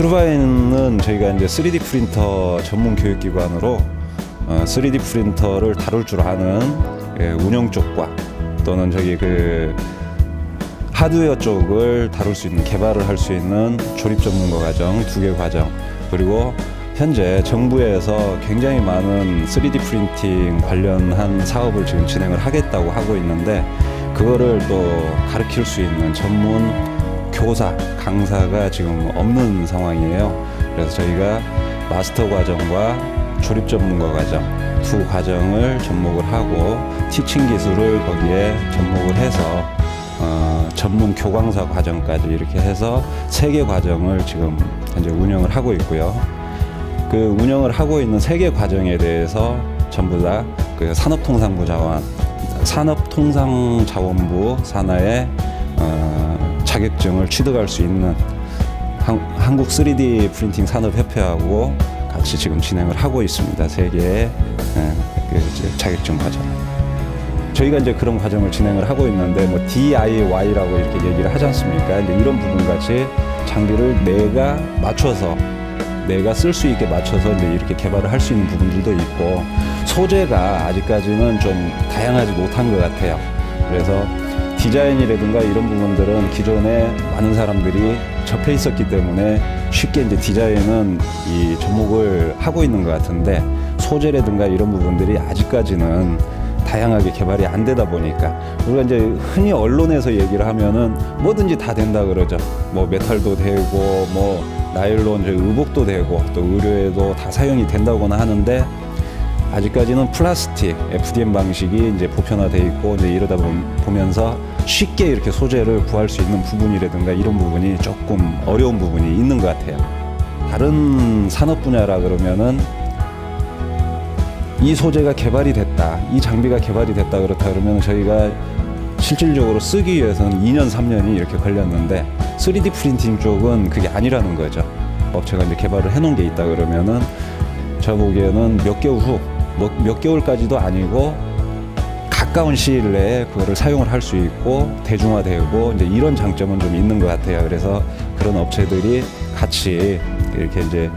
트루바인은 저희가 이제 3D 프린터 전문 교육기관으로 어, 3D 프린터를 다룰 줄 아는 예, 운영 쪽과 또는 저기 그 하드웨어 쪽을 다룰 수 있는 개발을 할 수 있는 조립 전문가 과정 두 개 과정. 그리고 현재 정부에서 굉장히 많은 3D 프린팅 관련한 사업을 지금 진행을 하겠다고 하고 있는데 그거를 또 가르칠 수 있는 전문 교사 강사가 지금 없는 상황이에요. 그래서 저희가 마스터 과정과 조립 전문가 과정 두 과정을 접목을 하고 티칭 기술을 거기에 접목을 해서 어, 전문 교광사 과정까지 이렇게 해서 세 개 과정을 지금 현재 운영을 하고 있고요. 그 운영을 하고 있는 세 개 과정에 대해서 전부 다 그 산업통상부 자원, 산업통상자원부 산하의 어, 자격증을 취득할 수 있는 한, 한국 3D 프린팅 산업협회하고 같이 지금 진행을 하고 있습니다. 세 개의 예, 그 자격증 과정. 저희가 이제 그런 과정을 진행을 하고 있는데 뭐 DIY라고 이렇게 얘기를 하지 않습니까? 이제 이런 부분 같이 장비를 내가 맞춰서 내가 쓸 수 있게 맞춰서 이제 이렇게 개발을 할 수 있는 부분들도 있고 소재가 아직까지는 좀 다양하지 못한 것 같아요. 그래서 디자인이라든가 이런 부분들은 기존에 많은 사람들이 접해 있었기 때문에 쉽게 이제 디자인은 이 접목을 하고 있는 것 같은데 소재라든가 이런 부분들이 아직까지는 다양하게 개발이 안 되다 보니까 우리가 이제 흔히 언론에서 얘기를 하면은 뭐든지 다 된다 그러죠. 뭐 메탈도 되고 뭐 나일론 저 의복도 되고 또 의료에도 다 사용이 된다거나 하는데 아직까지는 플라스틱 FDM 방식이 이제 보편화돼 있고 이제 이러다 보- 보면서 쉽게 이렇게 소재를 구할 수 있는 부분이라든가 이런 부분이 조금 어려운 부분이 있는 것 같아요. 다른 산업 분야라 그러면은 이 소재가 개발이 됐다, 이 장비가 개발이 됐다 그렇다 그러면 저희가 실질적으로 쓰기 위해서는 2년, 3년이 이렇게 걸렸는데 3D 프린팅 쪽은 그게 아니라는 거죠. 업체가 이제 개발을 해놓은 게 있다 그러면은 저 보기에는 몇 개월 후, 뭐, 몇 개월까지도 아니고 가까운 시일 내에 그거를 사용을 할 수 있고 대중화되고 이제 이런 장점은 좀 있는 것 같아요. 그래서 그런 업체들이 같이 이렇게 이제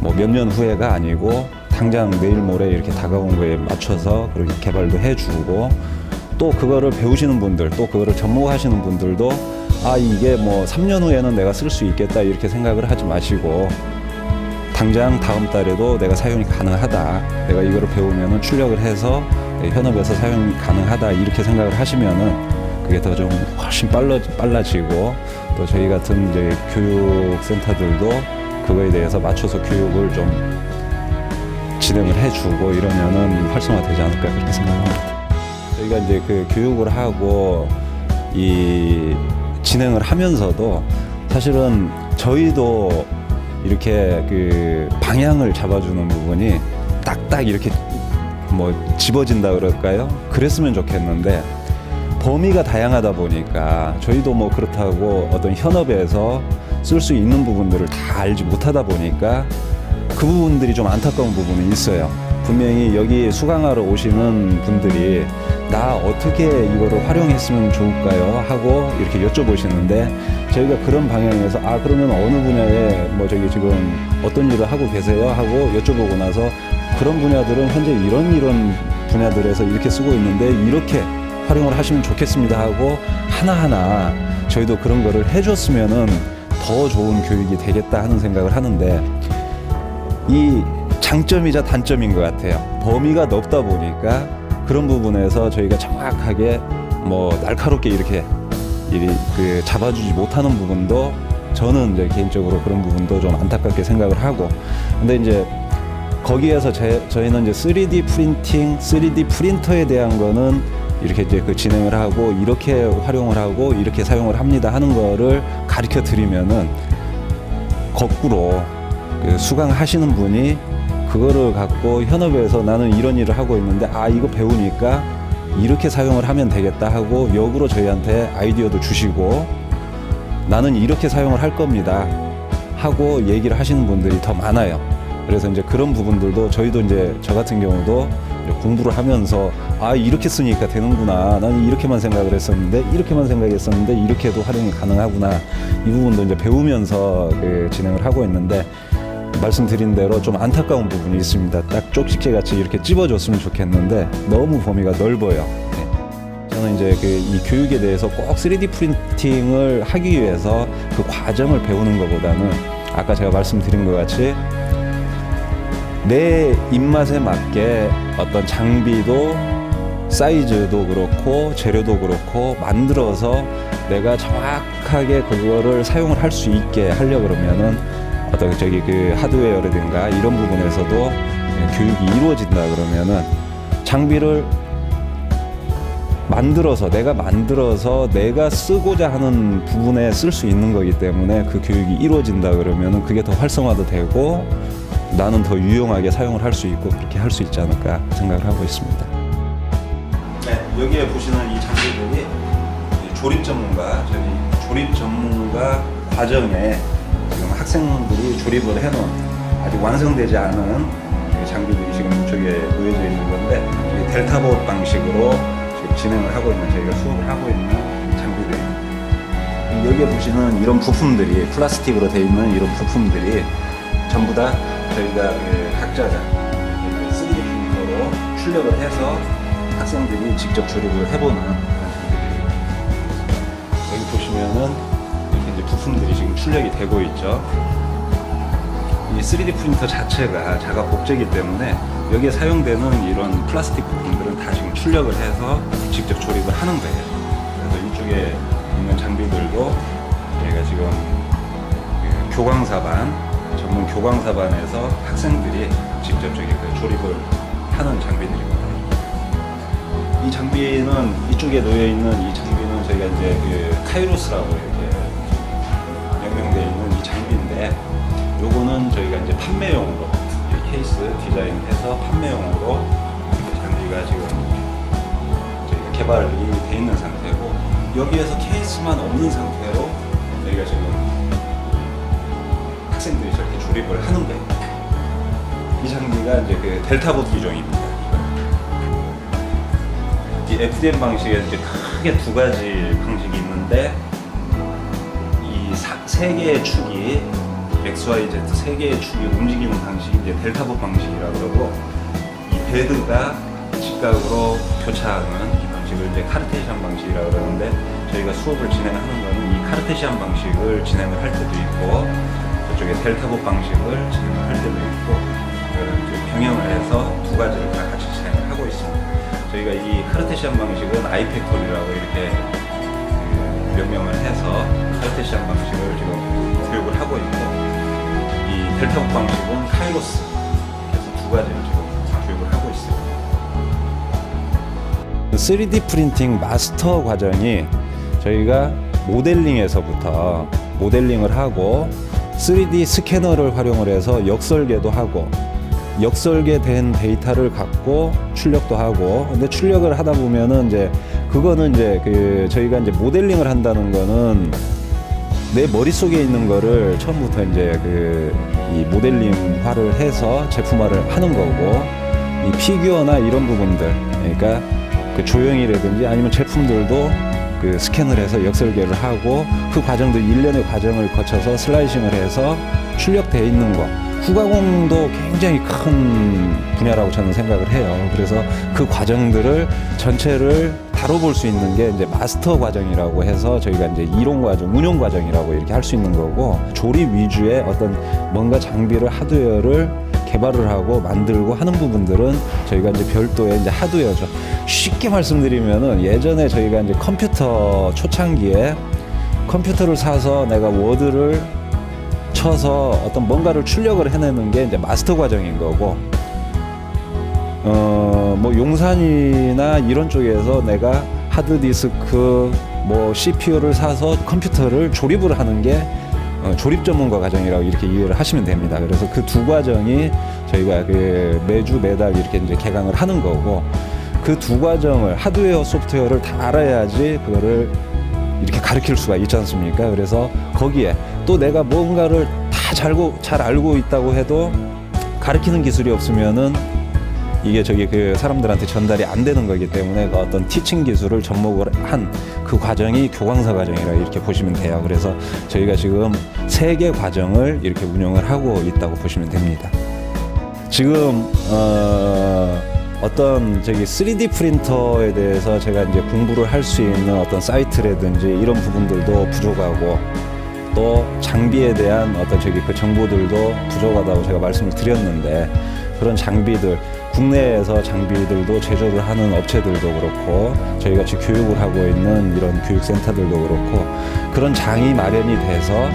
뭐 몇 년 후에가 아니고 당장 내일 모레 이렇게 다가온 거에 맞춰서 그렇게 개발도 해주고 또 그거를 배우시는 분들 또 그거를 접목하시는 분들도 아 이게 뭐 3년 후에는 내가 쓸 수 있겠다 이렇게 생각을 하지 마시고 당장 다음 달에도 내가 사용이 가능하다. 내가 이거를 배우면은 출력을 해서 현업에서 사용이 가능하다. 이렇게 생각을 하시면은 그게 더 좀 훨씬 빨라, 빨라지고 또 저희 같은 이제 교육센터들도 그거에 대해서 맞춰서 교육을 좀 진행을 해주고 이러면은 활성화되지 않을까 그렇게 생각합니다. 저희가 이제 그 교육을 하고 이 진행을 하면서도 사실은 저희도 이렇게 그 방향을 잡아주는 부분이 딱딱 이렇게 뭐 집어진다 그럴까요? 그랬으면 좋겠는데 범위가 다양하다 보니까 저희도 뭐 그렇다고 어떤 현업에서 쓸 수 있는 부분들을 다 알지 못하다 보니까 그 부분들이 좀 안타까운 부분이 있어요. 분명히 여기 수강하러 오시는 분들이 나 어떻게 이거를 활용했으면 좋을까요? 하고 이렇게 여쭤보시는데 저희가 그런 방향에서 아 그러면 어느 분야에 뭐 저기 지금 어떤 일을 하고 계세요? 하고 여쭤보고 나서 그런 분야들은 현재 이런 이런 분야들에서 이렇게 쓰고 있는데 이렇게 활용을 하시면 좋겠습니다 하고 하나하나 저희도 그런 거를 해줬으면은 더 좋은 교육이 되겠다 하는 생각을 하는데 이 장점이자 단점인 것 같아요. 범위가 넓다 보니까 그런 부분에서 저희가 정확하게 뭐 날카롭게 이렇게 이, 그 잡아주지 못하는 부분도 저는 이제 개인적으로 그런 부분도 좀 안타깝게 생각을 하고. 근데 이제 거기에서 제, 저희는 이제 3D 프린팅, 3D 프린터에 대한 거는 이렇게 이제 그 진행을 하고 이렇게 활용을 하고 이렇게 사용을 합니다 하는 거를 가르쳐 드리면은 거꾸로 그 수강하시는 분이 그거를 갖고 현업에서 나는 이런 일을 하고 있는데 아 이거 배우니까 이렇게 사용을 하면 되겠다 하고 역으로 저희한테 아이디어도 주시고 나는 이렇게 사용을 할 겁니다 하고 얘기를 하시는 분들이 더 많아요. 그래서 이제 그런 부분들도 저희도 이제 저 같은 경우도 공부를 하면서 아 이렇게 쓰니까 되는구나 나는 이렇게만 생각을 했었는데 이렇게만 생각했었는데 이렇게도 활용이 가능하구나 이 부분도 이제 배우면서 그 진행을 하고 있는데 말씀드린 대로 좀 안타까운 부분이 있습니다. 딱 쪽집게 같이 이렇게 찝어줬으면 좋겠는데 너무 범위가 넓어요. 네. 저는 이제 그 이 교육에 대해서 꼭 3D 프린팅을 하기 위해서 그 과정을 배우는 것보다는 아까 제가 말씀드린 것 같이 내 입맛에 맞게 어떤 장비도 사이즈도 그렇고 재료도 그렇고 만들어서 내가 정확하게 그거를 사용을 할 수 있게 하려 그러면은 어떤 저기 그 하드웨어라든가 이런 부분에서도 교육이 이루어진다 그러면은 장비를 만들어서 내가 만들어서 내가 쓰고자 하는 부분에 쓸 수 있는 거기 때문에 그 교육이 이루어진다 그러면은 그게 더 활성화도 되고 나는 더 유용하게 사용을 할 수 있고 그렇게 할 수 있지 않을까 생각을 하고 있습니다. 네, 여기에 보시는 이 장비들이 이 조립 전문가 저희 조립 전문가 과정에 지금 학생들이 조립을 해놓은 아직 완성되지 않은 이 장비들이 지금 이쪽에 놓여져 있는 건데 이 델타봇 방식으로 지금 진행을 하고 있는 저희가 수업을 하고 있는 장비들입니다. 여기에 보시는 이런 부품들이 플라스틱으로 되어 있는 이런 부품들이 전부 다 저희가 그 각자가 3D 프린터로 출력을 해서 학생들이 직접 조립을 해보는 그런 장비들입니다. 여기 보시면은 부품들이 지금 출력이 되고 있죠. 이 3D 프린터 자체가 작업 복제이기 때문에 여기에 사용되는 이런 플라스틱 부품들은 다 지금 출력을 해서 직접 조립을 하는 거예요. 그래서 이쪽에 있는 장비들도 저희가 지금 그 교광사반 전문 교광사반에서 학생들이 직접 저기 그 조립을 하는 장비들입니다. 이 장비는 이쪽에 놓여 있는 이 장비는 저희가 이제 그 카이로스라고 있는 이 장비인데 요거는 저희가 이제 판매용으로 이 케이스 디자인해서 판매용으로 이 장비가 지금 저희가 개발이 돼 있는 상태고 여기에서 케이스만 없는 상태로 저희가 지금 학생들이 저렇게 조립을 하는 거예요. 이 장비가 이제 그 델타봇 기종입니다. 이 FDM 방식에 이제 크게 두 가지 방식이 있는데 이 세 개의 축이 X, Y, Z 세 개의 축이 움직이는 방식이 이제 델타봇 방식이라고 그러고 이 베드가 직각으로 교차하는 이 방식을 이제 카르테시안 방식이라고 그러는데 저희가 수업을 진행하는 거는 이 카르테시안 방식을 진행을 할 때도 있고 저쪽에 델타봇 방식을 진행을 할 때도 있고 이제 병행을 해서 두 가지를 다 같이 진행을 하고 있습니다. 저희가 이 카르테시안 방식은 아이팩토리라고 이렇게 그 명명을 해서 카르테시안 방식을 지금 교육을 하고 있고 이 델타봇 방식은 카이로스 그래서 두 가지를 지금 교육을 하고 있습니다. 3D 프린팅 마스터 과정이 저희가 모델링에서부터 모델링을 하고 3D 스캐너를 활용을 해서 역설계도 하고 역설계된 데이터를 갖고 출력도 하고 근데 출력을 하다 보면은 이제 그거는 이제 그 저희가 이제 모델링을 한다는 거는 내 머릿속에 있는 거를 처음부터 이제 그 이 모델링화를 해서 제품화를 하는 거고 이 피규어나 이런 부분들 그러니까 그 조형이라든지 아니면 제품들도 그 스캔을 해서 역설계를 하고 그 과정들 일련의 과정을 거쳐서 슬라이싱을 해서 출력되어 있는 거 후가공도 굉장히 큰 분야라고 저는 생각을 해요. 그래서 그 과정들을 전체를 다뤄볼 수 있는 게 이제 마스터 과정이라고 해서 저희가 이제 이론 과정, 운용 과정이라고 이렇게 할 수 있는 거고 조립 위주의 어떤 뭔가 장비를 하드웨어를 개발을 하고 만들고 하는 부분들은 저희가 이제 별도의 이제 하드웨어죠. 쉽게 말씀드리면은 예전에 저희가 이제 컴퓨터 초창기에 컴퓨터를 사서 내가 워드를 쳐서 어떤 뭔가를 출력을 해내는 게 이제 마스터 과정인 거고 어 뭐 용산이나 이런 쪽에서 내가 하드디스크 뭐 CPU를 사서 컴퓨터를 조립을 하는 게 어, 조립 전문가 과정이라고 이렇게 이해를 하시면 됩니다. 그래서 그 두 과정이 저희가 그 매주 매달 이렇게 이제 개강을 하는 거고 그 두 과정을 하드웨어 소프트웨어를 다 알아야지 그거를 이렇게 가르칠 수가 있지 않습니까? 그래서 거기에 또 내가 뭔가를 다 잘고 잘 알고 있다고 해도 가르치는 기술이 없으면은 이게 저기 그 사람들한테 전달이 안 되는 거기 때문에 그 어떤 티칭 기술을 접목을 한 그 과정이 교광서 과정이라 이렇게 보시면 돼요. 그래서 저희가 지금 세 개 과정을 이렇게 운영을 하고 있다고 보시면 됩니다. 지금 어, 어떤 저기 3D 프린터에 대해서 제가 이제 공부를 할 수 있는 어떤 사이트라든지 이런 부분들도 부족하고 또 장비에 대한 어떤 저기 그 정보들도 부족하다고 제가 말씀을 드렸는데 그런 장비들 국내에서 장비들도 제조를 하는 업체들도 그렇고 저희 같이 교육을 하고 있는 이런 교육센터들도 그렇고 그런 장이 마련이 돼서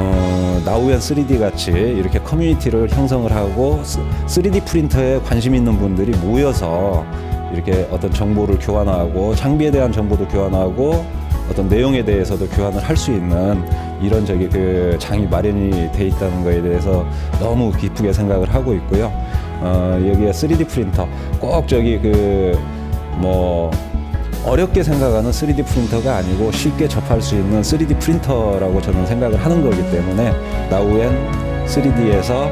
어, 나우엔 3D 같이 이렇게 커뮤니티를 형성을 하고 3D 프린터에 관심 있는 분들이 모여서 이렇게 어떤 정보를 교환하고 장비에 대한 정보도 교환하고 어떤 내용에 대해서도 교환을 할 수 있는 이런 저기 그 장이 마련이 돼 있다는 거에 대해서 너무 기쁘게 생각을 하고 있고요. 어, 여기에 3D 프린터 꼭 저기 그 뭐 어렵게 생각하는 3D 프린터가 아니고 쉽게 접할 수 있는 3D 프린터라고 저는 생각을 하는 거기 때문에 나우엔 3D에서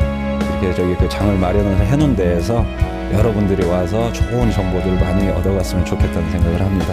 이렇게 저기 그 장을 마련을 해놓은 데에서 여러분들이 와서 좋은 정보들 많이 얻어갔으면 좋겠다는 생각을 합니다.